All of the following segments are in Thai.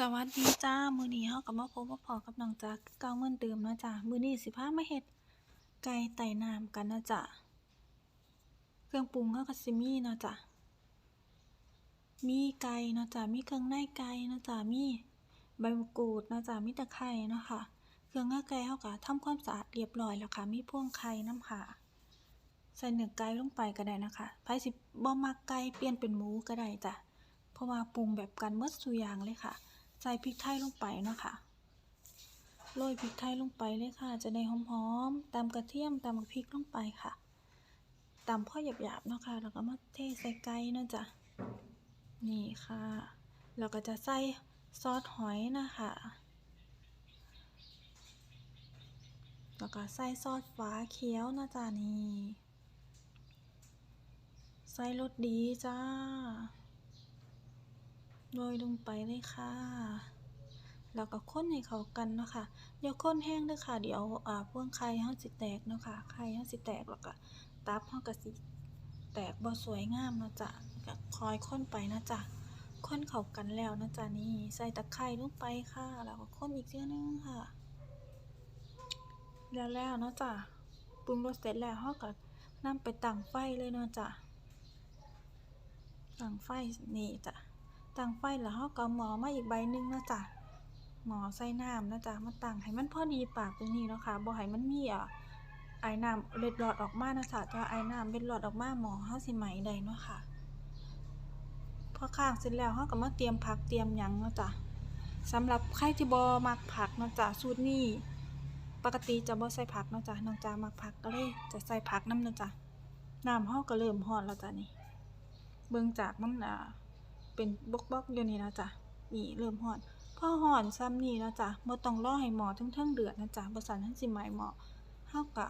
สวัสดีจ้า มือนี้เฮาก็มาพบมาพอกับน้องจ๊ะคือเก่าเมือนเดิมนะจ้ะมื้อนี้สิพามาเฮ็ดไก่ไต่น้ำกันนะจ้ะเครื่องปรุงเฮาก็สิมีเนะจ้ะมีไก่นะจ้ะมีเครื่องในไก่นะจ้ะมีใบมะกรูดนะจ้ะมีตะไคร้เนาะค่ะ เครื่องในไก่เฮาก็ทำความสะอาดเรียบร้อยแล้วค่ะ มีพวงไข่น้ำค่ะ ใส่เนื้อไก่ลงไปก็ได้นะคะไผสิบ่มักไก่เปลี่ยนเป็นหมูก็ได้จ้ะเพราะว่าปรุงแบบกันหมดซุอย่างเลยค่ะ ใส่พริกไทยลงไปเนาะค่ะโรยพริกไทยลงไปเลยค่ะ จะได้หอมๆตามกระเทียมตามพริกลงไปค่ะตามพ่อหยาบๆเนาะค่ะแล้วก็มาเทใส่ไก่เนาะจ้ะนี่ค่ะแล้วก็จะใส่ซอสหอยนะคะแล้วก็ใส่ซอสฟ้าเขียวนะจ๊ะนี่ใส่รสดีจ้า โรยลงไปเลยค่ะ แล้วก็ค้นให้เข้ากันเนาะค่ะอย่าคนแห้งเด้อค่ะ เดี๋ยวอ่าพวงไข่เฮาสิแตกเนาะค่ะไข่เฮาสิแตกแล้วก็ตับเฮาก็สิแตกบ่สวยงามเนาะจ้ะก็คอยค้นไปนะจ๊ะค้นเข้ากันแล้วนะจ๊ะนี่ใส่ตะไคร้ลงไปค่ะ แล้วก็ค้นอีกเทื่อนึงค่ะ แล้วแล้วเนาะจ้ะปรุงรสเสร็จแล้วเฮาก็นำไปตั้งไฟเลยเนาะจ้ะตั้งไฟนี่จ้ะ ตั้งไฟแล้วเราก็หมอมาอีกใบหนึ่งนะจ้ะหมอใส่น้ำนะจ๊ะมาตั้งให้มันพอดีปากตรงนี้เนาะค่ะบ่ให้มันมีอะไอน้ำเล็ดรอดออกมานะจ๊ะถ้าไอน้ำเล็ดรอดออกมาหมอเฮาสิไหม้ได้เนาะค่ะพอข้างเสร็จแล้วเฮาก็มาเตรียมผักเตรียมหยังนะจ้ะสำหรับใครที่บ่มักผักนะจ้ะสูตรนี้ปกติจะบ่ใส่ผักนะจ้ะน้องจ้ามักผักก็เลยจะใส่ผักน้ำนะจ้ะน้ำเฮาก็เริ่มร้อนแล้วจ้ะนี่เบิ่งจากมันอ่า เป็นบล็อกๆอยู่นี่นะจ๊ะนี่เริ่มฮ้อนพ่อฮ้อนซ้ำนี่นะจ๊ะบ่ต้องรอให้หม้อเทิงเดือดนะจ๊ะบ่ซั้นมันสิไหมหมอเฮาก็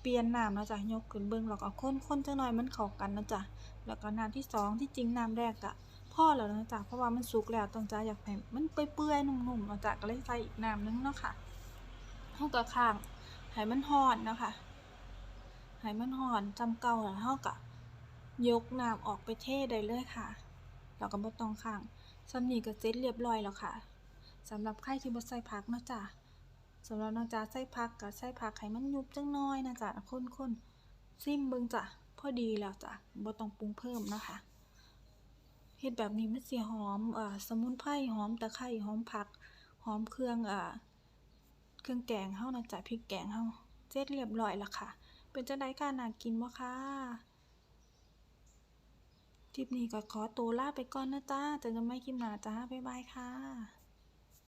เปลี่ยนน้ำนะจ๊ะยกขึ้นเบิ่งแล้วก็คนๆจักหน่อยมันเข้ากันนะจ๊ะแล้วก็น้ำที่สองที่จริงน้ำแรกก็พอแล้วนะจ๊ะเพราะว่ามันสุกแล้วต้องจ้าอยากให้มันเปื่อยๆนุ่มๆนะจ๊ะก็เลยใส่อีกน้ำนึงเนาะค่ะเฮาก็ข้างให้มันร้อนนะค่ะให้มันร้อนจำเก่าแล้วเฮาก็ยกน้ำออกไปเทได้เลยค่ะ เราก็บ่ต้องข้างสำนีก็เสร็จเรียบร้อยแล้วค่ะสำหรับใครที่บ่ใส่ผักนะจ้ะสำหรับน้องจ๊ะใส่ผักก็ใส่ผักให้มันยุบจักหน่อยนะจ๊ะคนๆซิมเบิ่งจ้ะพอดีแล้วจ้ะบ่ต้องปรุงเพิ่มนะคะเฮ็ดแบบนี้มันสิหอมอ่สมุนไพรหอมตะไคร้หอมผัก หอมเครื่องอ่าเครื่องแกงเฮานะจ๊ะพริกแกงเฮาเสร็จเรียบร้อยแล้วค่ะ เป็นจังไดคะน่ากินบ่คะ คลิปนี้ก็ขอตัวลาไปก่อนนะจ้าเจอกันใหม่คลิปหน้าจ้าบ๊ายบายค่ะ